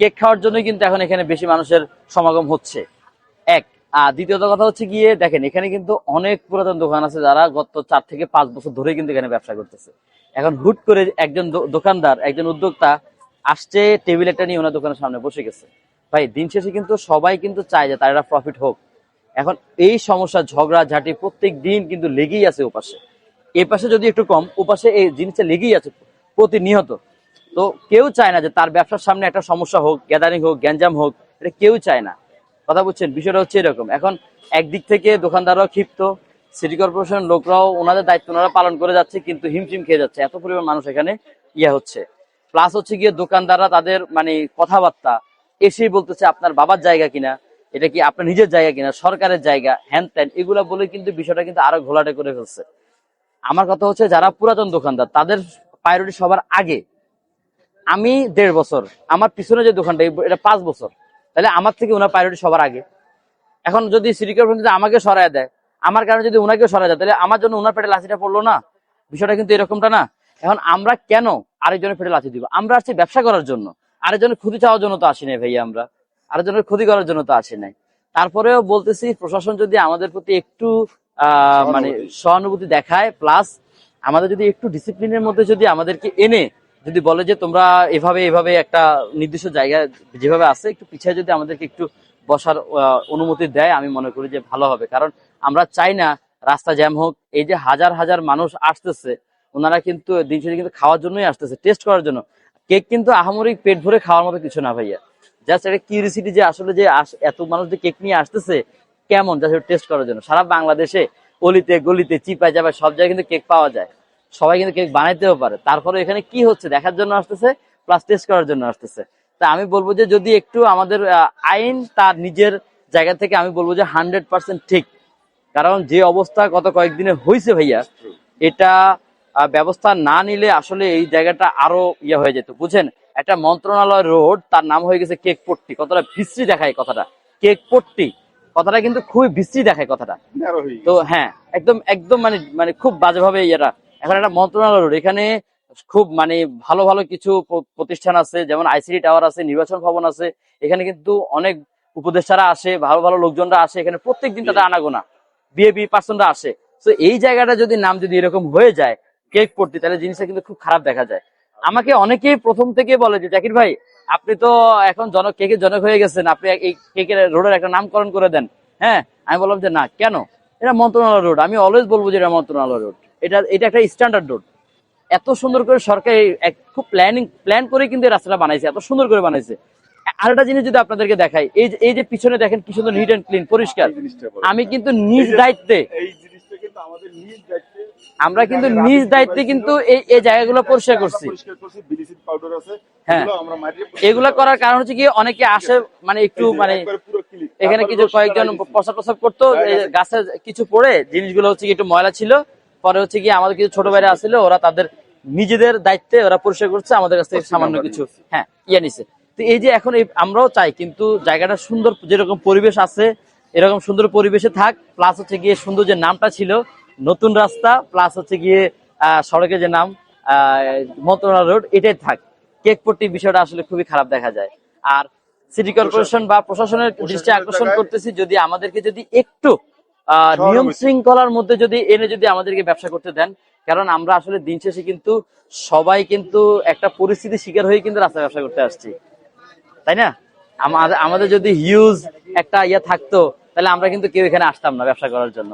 Cake খাওয়ার জন্যই কিন্তু এখন এখানে বেশি মানুষের সমাগম হচ্ছে। এক, আর দ্বিতীয়ত কথা হচ্ছে গিয়ে, দেখেন, এখানে কিন্তু অনেক পুরাতন দোকান আছে যারা গত চার থেকে পাঁচ বছর ধরে কিন্তু এখানে ব্যবসা করতেছে। এখন হুট করে একজন দোকানদার, একজন উদ্যোক্তা আসছে, টেবিল একটা নিয়ে ওনার দোকানের সামনে বসে গেছে। ভাই, দিন শেষে কিন্তু সবাই কিন্তু চায় যে তার একটা প্রফিট হোক। এখন এই সমস্যা, ঝগড়া, ঝাঁটি প্রত্যেক দিন কিন্তু লেগেই আছে ওপাশে। এ পাশে যদি একটু কম, ওপাশে এই জিনিসটা লেগেই আছে প্রতিনিয়ত। তো কেউ চায় না যে তার ব্যবসার সামনে একটা সমস্যা হোক গ্যাদারিং হোক, গ্যাঞ্জাম হোক, এটা কেউ চায় না। কথা বুঝছেন? বিষয়টা হচ্ছে এরকম। এখন একদিক থেকে দোকানদাররাও ক্ষিপ্ত সিটি কর্পোরেশন লোকরাও ওনাদের দায়িত্ব ওনারা পালন করে যাচ্ছে, কিন্তু হিমশিম খেয়ে যাচ্ছে। এত পরিমাণ মানুষ এখানে ইয়ে হচ্ছে। প্লাস হচ্ছে গিয়ে দোকানদাররা তাদের মানে কথাবার্তা এসেই বলতেছে আপনার বাবার জায়গা কিনা, এটা কি আপনার নিজের জায়গা কিনা, সরকারের জায়গা হ্যান ত্যান এগুলা বলে কিন্তু বিষয়টা কিন্তু আরও ঘোলাটে করে ফেলছে। আমার কথা হচ্ছে যারা পুরাতন দোকানদার, তাদের প্রায়োরিটি সবার আগে আমি দেড় বছর আমার পিছনে যে দোকানটা এটা পাঁচ বছর। তাহলে আমার থেকে ওনার প্রায়োরিটি সবার আগে। এখন যদি সিটি কর্পোরেশন যদি আমাকে সরায় দেয় আমার কারণে যদি ওনাকে সরায় দেয় তাহলে আমার জন্য ওনার পেটে লাঠিটা পড়ল না? বিষয়টা কিন্তু এরকমটা না। এখন আমরা কেন আরেকজনের পেটে লাঠি দিব? আমরা আসছি ব্যবসা করার জন্য। আরেকজনের ক্ষতি চাওয়ার জন্য তো আসি নাই ভাইয়া আমরা। আরেকজনের ক্ষতি করার জন্য তো আসি নাই। তারপরেও বলতেছি প্রশাসন যদি আমাদের প্রতি একটু আহ মানে সহানুভূতি। দেখায় প্লাস আমাদের যদি একটু ডিসিপ্লিনের মধ্যে যদি আমাদেরকে এনে যদি বলে যে তোমরা এভাবে এভাবে একটা নির্দিষ্ট জায়গা যেভাবে আছে, একটু পিছিয়ে যদি আমাদেরকে একটু বসার অনুমতি দেয়, আমি মনে করি যে ভালো হবে। কারণ আমরা চাই না রাস্তা জ্যাম হোক, এই যে হাজার হাজার মানুষ আসতেছে, ওনারা কিন্তু দিন শেষে কিন্তু খাওয়ার জন্যই আসতেছে, টেস্ট করার জন্য। কেক কিন্তু আহামরি পেট ভরে খাওয়ার মতো কিছু না ভাইয়া। জাস্ট একটা কিউরিসিটি যে আসলে যে এত মানুষ যে কেক নিয়ে আসতেছে, কেমন? জাস্ট টেস্ট করার জন্য। সারা বাংলাদেশে অলিতে, গলিতে, চিপায় যাবে সব জায়গায় কিন্তু কেক পাওয়া যায়। সবাই কিন্তু কেক বানাইতেও পারে। তারপরে এখানে কি হচ্ছে? দেখার জন্য আসতেছে প্লাস টেস্ট করার জন্য আসতেছে। তা আমি বলব যে যদি একটু আমাদের আইন তার নিজের জায়গা থেকে আমি বলব যে হান্ড্রেড পার্সেন্ট ঠিক। কারণ যে অবস্থা গত কয়েকদিনে হয়েছে ভাইয়া এটা ব্যবস্থা না নিলে আসলে এই জায়গাটা আরও ইয়ে হয়ে যেত। বুঝেন একটা মন্ত্রণালয় রোড তার নাম হয়ে গেছে কেক পট্টি। কতটা বিশ্রী দেখায় কথাটা। কেক পট্টি। কথাটা কিন্তু খুবই বিশ্রী দেখায় কথাটা। তো হ্যাঁ একদম একদম মানে মানে খুব বাজেভাবে ইয়েটা এখন একটা মন্ত্রণালয় রোড এখানে খুব মানে ভালো ভালো কিছু প্রতিষ্ঠান আছে যেমন আইসিডি টাওয়ার আছে নির্বাচন ভবন আছে এখানে কিন্তু অনেক উপদেষ্টারা আসে ভালো ভালো লোকজনরা আসে এখানে প্রত্যেক দিন তাদের আনাগোনা বিএপি পার্সনরা আসে। তো এই জায়গাটা যদি নাম যদি এরকম হয়ে যায় কেক পড়তে তাহলে জিনিসটা কিন্তু খুব খারাপ দেখা যায়। আমাকে অনেকেই প্রথম থেকে বলে যে জাকির ভাই আপনি তো এখন জনক কেকের জনক হয়ে গেছেন আপনি এই কেকের রোডের একটা নামকরণ করে দেন। হ্যাঁ আমি বললাম যে না কেন? এটা মন্ত্রণালয় রোড আমি অলওয়েজ বলব যে এটা মন্ত্রণালয় রোড। এটা এটা একটা স্ট্যান্ডার্ড রোড এত সুন্দর করে সরকার খুব প্ল্যানিং প্ল্যান করে কিন্তু রাস্তাটা বানাইছে এত সুন্দর করে বানাইছে। আর একটা জিনিস যদি আপনাদেরকে দেখাই এই যে এই যে পিছনে দেখেন কি সুন্দর নিট অ্যান্ড ক্লিন পরিষ্কার। আমি কিন্তু নিজ দায়িত্বে। আমরা কিন্তু নিজ দায়িত্বে কিন্তু এই এই জায়গাগুলো পরিষ্কার করছি। হ্যাঁ। এগুলো করার কারণ হচ্ছে কি অনেকে আসে মানে একটু মানে এখানে কিছু কয়েকজন প্রসাব প্রসাব করতো এই গাছের কিছু পড়ে জিনিসগুলো হচ্ছে কি একটু ময়লা ছিল পরে হচ্ছে কি আমাদের কিছু ছোট ভাইরা আসছিল ওরা তাদের নিজেদের দায়িত্বে ওরা পরিষ্কার করছে আমাদের কাছ থেকে সামান্য কিছু হ্যাঁ ইয়ে নিছে। তো এই যে এখন আমরাও চাই কিন্তু জায়গাটা সুন্দর যেরকম পরিবেশ আছে এরকম সুন্দর পরিবেশে থাক প্লাস হচ্ছে গিয়ে সুন্দর যে নামটা ছিল নতুন রাস্তা প্লাস হচ্ছে গিয়ে আহ, সড়কের যে নাম আহ, মন্ত্রণালয় রোড এটাই থাক। কেকপট্টি বিষয়টা আসলে খুবই খারাপ দেখা যায়। আর সিটি কর্পোরেশন বা প্রশাসনের দৃষ্টি আকর্ষণ করতেছি যদি আমাদেরকে যদি একটু নিয়ম শৃঙ্খলার মধ্যে যদি এনে যদি আমাদেরকে ব্যবসা করতে দেন কারণ আমরা আসলে দিন শেষে কিন্তু সবাই কিন্তু একটা পরিস্থিতি শিকার হয়ে কিন্তু রাস্তা ব্যবসা করতে আসছি। তাই না? আমাদের আমাদের যদি হিউজ একটা ইয়ে থাকতো তাহলে আমরা কিন্তু কেউ এখানে আসতাম না ব্যবসা করার জন্য।